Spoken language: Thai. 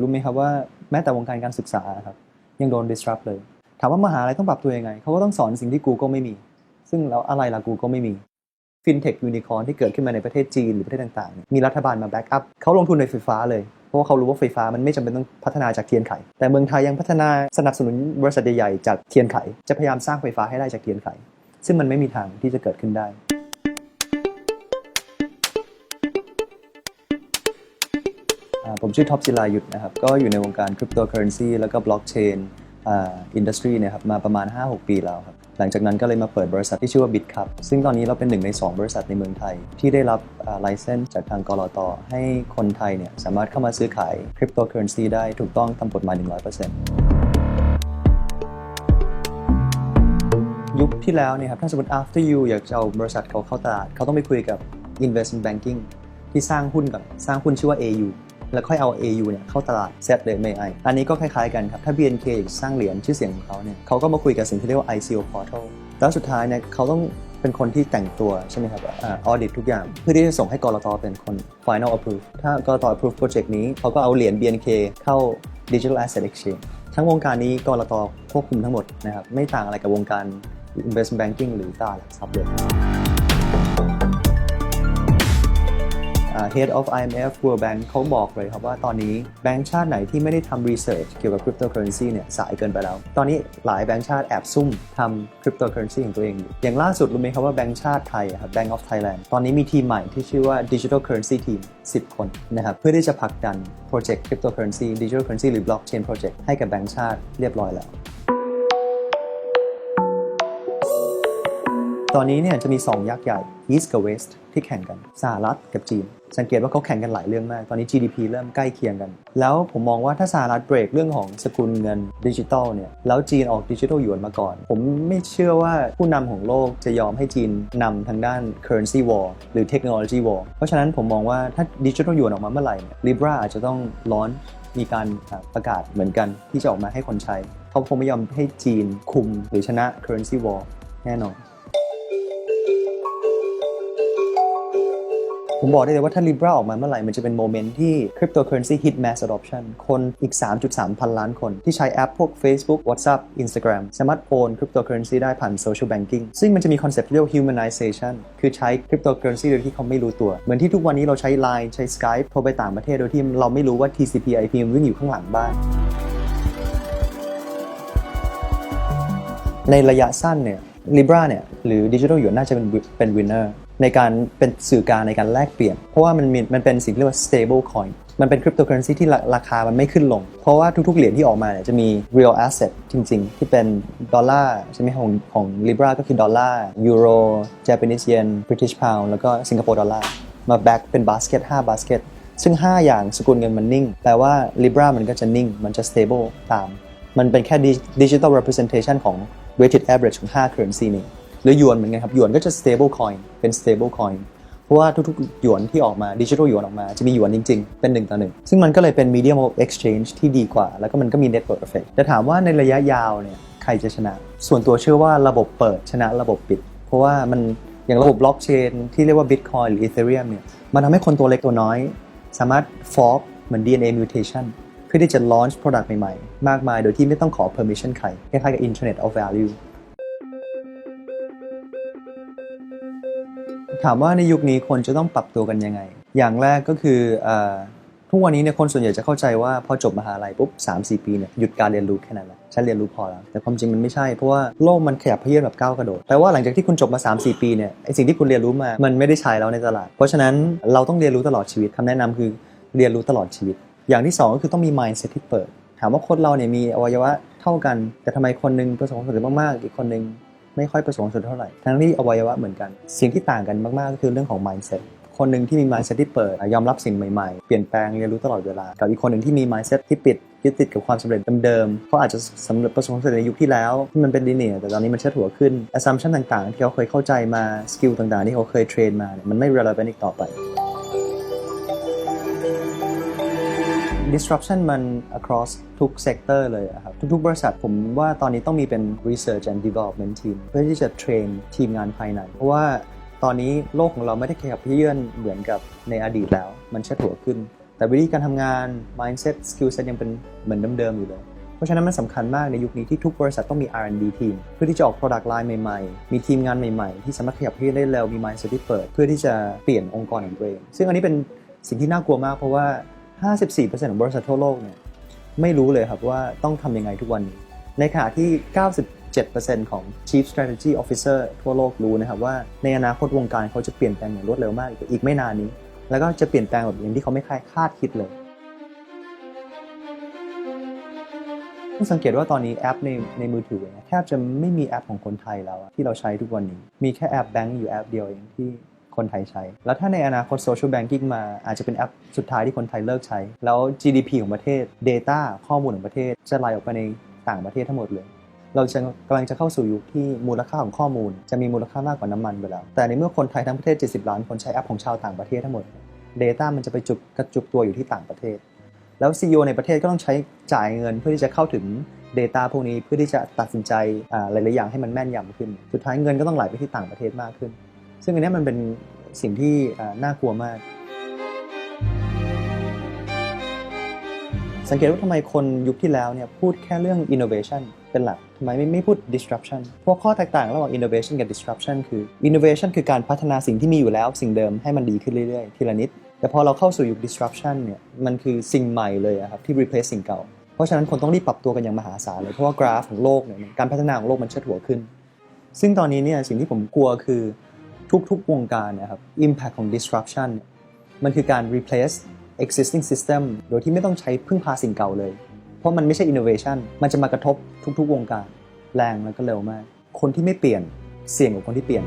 รู้ไหมครับว่าแม้แต่วงการการศึกษาครับยังโดน disrupt เลย ถามว่ามหาลัยต้องปรับตัวยังไง เขาก็ต้องสอนสิ่งที่ Google ไม่มี ซึ่งแล้วอะไรล่ะ Google ไม่มี FinTech Unicorn ที่เกิดขึ้นมาในประเทศจีนหรือประเทศต่างๆ มีรัฐบาลมาแบ็กอัพเขาลงทุนในไฟฟ้าเลย เพราะว่าเขารู้ว่าไฟฟ้ามันไม่จำเป็นต้องพัฒนาจากเทียนไข แต่เมืองไทยยังพัฒนาสนับสนุนบริษัทใหญ่ๆจากเทียนไข จะพยายามสร้างไฟฟ้าให้ได้จากเทียนไข ซึ่งมันไม่มีทางที่จะเกิดขึ้นได้ ผมชื่อท็อปจิลายุทธนะครับ ก็อยู่ในวงการคริปโตเคอเรนซีแล้วก็บล็อกเชนอินดัสทรีเนี่ยครับมาประมาณ 5-6 ปีแล้วครับ หลังจากนั้นก็เลยมาเปิดบริษัทที่ชื่อว่า BitCup ซึ่งตอนนี้เราเป็นหนึ่งใน 2 บริษัทในเมืองไทย ที่ได้รับไลเซนส์จากทางกรอตให้คนไทยเนี่ยสามารถเข้ามาซื้อขายคริปโตเคอเรนซีได้ถูกต้องตามกฎหมาย 100%ยุคที่แล้วเนี่ยครับถ้าสมมติ after you อยากจะเอาบริษัทเขาเข้าตลาด เขาต้องไปคุยกับ investment banking ที่สร้างหุ้นก่อน สร้างหุ้นชื่อว่า AU แล้วค่อยเอา AU เนี่ยเข้าตลาดเซตเลยไม่ไออันนี้ก็คล้ายๆกันครับ ถ้า BNK อยากสร้างเหรียญชื่อเสียงของเขาเนี่ยเขาก็มาคุยกับสิ่งที่เรียกว่า ICO portal แล้วสุดท้ายเนี่ยเขาต้องเป็นคนที่แต่งตัวใช่ไหมครับอ่า audit ทุกอย่าง เพื่อที่จะส่งให้กรตเป็นคน final approve ถ้ากรต approve project นี้เขาก็เอาเหรียญ BNK เข้า digital asset exchange ทั้งวงการนี้กรตควบคุมทั้งหมดนะครับ ไม่ต่างอะไรกับวงการ investment banking หรือตลาดหลักทรัพย์เลย Head of IMF World Bank เขาบอกเลยครับว่าตอนนี้แบงก์ชาติไหนที่ไม่ได้ทำ research เกี่ยวกับ cryptocurrency เนี่ยสายเกินไปแล้ว ตอนนี้หลายแบงก์ชาติแอบซุ่มทำ cryptocurrency ของตัวเองอยู่อย่างล่าสุดรู้ไหมครับว่าแบงก์ชาติไทยครับ Bank of Thailand ตอนนี้มีทีมใหม่ที่ชื่อว่า Digital Currency Team 10 คนนะครับเพื่อที่จะผลักดัน project cryptocurrency digital currency หรือ blockchain project ให้กับแบงก์ชาติเรียบร้อยแล้วตอนนี้เนี่ยจะมี 2 ยักษ์ใหญ่ East กับ West ที่แข่งกัน สหรัฐกับจีน สังเกตว่าเขาแข่งกันหลายเรื่องมาก ตอนนี้ GDP เริ่มใกล้เคียงกัน แล้วผมมองว่าถ้าสหรัฐเบรกเรื่องของสกุลเงินดิจิตอลเนี่ย แล้วจีนออกดิจิทัลหยวนมาก่อน ผมไม่เชื่อว่าผู้นำของโลกจะยอมให้จีนนำทางด้าน currency war หรือ technology war เพราะฉะนั้นผมมองว่าถ้าดิจิทัลหยวนออกมาเมื่อไหร่เนี่ย Libra อาจจะต้องร้อนมีการประกาศเหมือนกันที่จะออกมาให้คนใช้ เขาคงไม่ยอมให้จีนคุมหรือชนะ currency war แน่นอน ผมบอกได้เลยว่าถ้า Libra ออกมาเมื่อไหร่ มันจะเป็นโมเมนต์ที่ cryptocurrency hit mass adoption คนอีก 3.3 พันล้านคนที่ใช้แอปพวก Facebook WhatsApp Instagram สามารถโอน cryptocurrency ได้ผ่าน social banking ซึ่งมันจะมีคอนเซ็ปต์เรียกว่า humanization คือใช้ cryptocurrency โดยที่เขาไม่รู้ตัว เหมือนที่ทุกวันนี้เราใช้ Line ใช้ Skype โทรไปต่างประเทศโดยที่เราไม่รู้ว่า TCP IP มันวิ่งอยู่ข้างหลังบ้านในระยะสั้นเนี่ย Libra เนี่ยหรือ Digital หยวนน่าจะเป็นเป็น winner ในการเป็นสื่อกลางในการแลกเปลี่ยน เพราะว่ามันมีมันเป็นสิ่งที่เรียกว่า stable coin มันเป็น cryptocurrency ที่ราราคามันไม่ขึ้นลง เพราะว่าทุกๆ เหรียญที่ออกมาเนี่ยจะมี real asset จริงๆ ที่เป็นดอลลาร์ใช่ไหมของของ Libra ก็คือดอลลาร์ยูโร Japanese yen British pound แล้วก็สิงคโปร์ดอลลาร์มาแบ็กเป็นบาสเกต5บาสเกตซึ่ง 5 อย่างสกุลเงินมันนิ่ง แปลว่า Libra มันก็จะนิ่ง มันจะ stable ตาม มันเป็นแค่ digital representation ของ weighted average ของ5 currency นี้ หรือหยวนเหมือนกันครับหยวนก็จะ stable coin เป็น stable coin เพราะว่าทุกๆหยวนที่ออกมา digital หยวนออกมาจะมีหยวนจริง ๆ เป็น 1 ต่อ 1 ซึ่งมันก็เลยเป็น medium of exchange ที่ดีกว่า แล้วก็มันก็มี network effect แต่ถามว่าในระยะยาวเนี่ยใครจะชนะ ส่วนตัวเชื่อว่าระบบเปิดชนะระบบปิด เพราะว่ามันอย่างระบบบล็อกเชนที่เรียกว่า Bitcoin หรือ Ethereum เนี่ยมันทำให้คนตัวเล็กตัวน้อย สามารถ fork เหมือน DNA mutation เพื่อที่จะ launch product ใหม่ๆ มากมาย โดยที่ไม่ต้องขอ permission ใครคล้ายๆกับ Internet of Value ถามว่าในยุคนี้คนจะต้องปรับตัวกันยังไง อย่างแรกก็คืออทุกวันนี้เนี่ยคนส่วนใหญ่จะเข้าใจว่าพอจบมหาลัยปุ๊บ3-4ปีเนี่ยหยุดการเรียนรู้แค่นั้นแหละฉันเรียนรู้พอแล้ว แต่ความจริงมันไม่ใช่เพราะว่าโลกมันขยับเขยื้อนแบบก้าวกระโดดแต่ว่าหลังจากที่คุณจบมา 3-4 ปีเนี่ยไอสิ่งที่คุณเรียนรู้มา มันไม่ได้ใช้แล้วในตลาด เพราะฉะนั้นเราต้องเรียนรู้ตลอดชีวิตคำแนะนำคือเรียนรู้ตลอดชีวิต อย่างที่สองก็คือต้องมี mindset ที่เปิด ถามว่าคนเราเนี่ยมีอวัยวะเท่ากัน แต่ทำไมคนหนึงประสบความสำเร็จมากๆอีกคนนึง ไม่ค่อยประสบความสำเร็จเท่าไหร่ ทั้งที่อวัยวะเหมือนกัน สิ่งที่ต่างกันมากๆก็คือเรื่องของ mindset คนหนึ่งที่มี mindset ที่เปิด ยอมรับสิ่งใหม่ๆ เปลี่ยนแปลงเรียนรู้ตลอดเวลา กับอีกคนหนึ่งที่มี mindset ที่ปิดยึดติดกับความสำเร็จเดิมๆเขาอาจจะสำเร็จประสบความสำเร็จในยุคที่แล้วที่มันเป็นดีเนียแต่ตอนนี้มันเชิดหัวขึ้น assumption ต่างๆ ที่เขาเคยเข้าใจมา สกิลต่างๆ ที่เขาเคยเทรนมาเนี่ยมันไม่ relevant อีกต่อไป disruption มัน across ทุก sector เลยครับ ทุกๆ บริษัทผมว่าตอนนี้ต้องมีเป็น research and development team เพื่อที่จะเทรนทีมงานภายใน เพราะว่าตอนนี้โลกของเราไม่ได้ขยับเยื่อนเหมือนกับในอดีตแล้ว มันชิดหัวขึ้น แต่วิธีการทำงาน mindset skill set ยังเป็นเหมือนเดิมๆอยู่เลยเพราะฉะนั้นมันสำคัญมากในยุคนี้ที่ทุกบริษัทต้องมี R&D ทีมเพื่อที่จะออก product line ใหม่ๆ มีทีมงานใหม่ๆ ที่สามารถขยับขยื่นได้เร็วมี mindset ที่เปิด เพื่อที่จะเปลี่ยนองค์กรของตัวเอง ซึ่งอันนี้เป็นสิ่งที่น่ากลัวมากเพราะว่า 54%ของบริษัททั่วโลกเนี่ยไม่รู้เลยครับว่าต้องทำยังไงทุกวันนี้ ในขณะที่ 97%ของ Chief Strategy Officer ทั่วโลกรู้นะครับว่าในอนาคตวงการเขาจะเปลี่ยนแปลงอย่างรวดเร็วมากอีกไม่นานนี้ แล้วก็จะเปลี่ยนแปลงแบบอย่างที่เขาไม่คาดคิดเลยต้องสังเกตว่าตอนนี้แอปในในมือถือแทบจะไม่มีแอปของคนไทยแล้วที่เราใช้ทุกวันนี้ มีแค่แอปแบงก์อยู่แอปเดียวเองที่ คนไทยใช้ แล้วถ้าในอนาคตโซเชียลแบงกิ้งมาอาจจะเป็นแอปสุดท้ายที่คนไทยเลิกใช้ แล้ว GDP ของประเทศ Data ข้อมูลของประเทศ จะไหลออกไปในต่างประเทศทั้งหมดเลยเราจะกำลังจะเข้าสู่ยุคที่มูลค่าของข้อมูล จะมีมูลค่ามากกว่าน้ำมันไปแล้ว แต่ในเมื่อคนไทยทั้งประเทศ 70 ล้านคนใช้แอปของชาวต่างประเทศทั้งหมด Data มันจะไปจุกกระจุกตัวอยู่ที่ต่างประเทศ แล้ว CEO ในประเทศก็ต้องใช้จ่ายเงินเพื่อที่จะเข้าถึง Data พวกนี้เพื่อที่จะตัดสินใจอ่าหลาย ๆ อย่างให้มันแม่นยำขึ้น สุดท้ายเงินก็ต้องไหลไปที่ต่างประเทศมากขึ้น ซึ่งอันนี้มันเป็นสิ่งที่น่ากลัวมาก สังเกตว่าทำไมคนยุคที่แล้วเนี่ยพูดแค่เรื่อง innovation เป็นหลักทำไมไม่ไม่พูด disruption เพราะข้อแตกต่างระหว่าง innovation กับ disruption คือ innovation คือการพัฒนาสิ่งที่มีอยู่แล้วสิ่งเดิมให้มันดีขึ้นเรื่อยๆ ทีละนิด แต่พอเราเข้าสู่ยุค disruption เนี่ยมันคือสิ่งใหม่เลยครับที่ replace สิ่งเก่า เพราะฉะนั้นคนต้องรีบปรับตัวกันอย่างมหาศาลเลยเพราะว่ากราฟของโลกเนี่ยการพัฒนาของโลกมันเชิดหัวขึ้น ซึ่งตอนนี้เนี่ยสิ่งที่ผมกลัวคือ ทุกๆวงการนะครับ impact ของ disruption มันคือการ replace existing system โดยที่ไม่ต้องใช้พึ่งพาสิ่งเก่าเลย เพราะมันไม่ใช่ innovation มันจะมากระทบทุกๆ วงการ แรงแล้วก็เร็วมาก คนที่ไม่เปลี่ยนเสี่ยงกว่าคนที่เปลี่ยน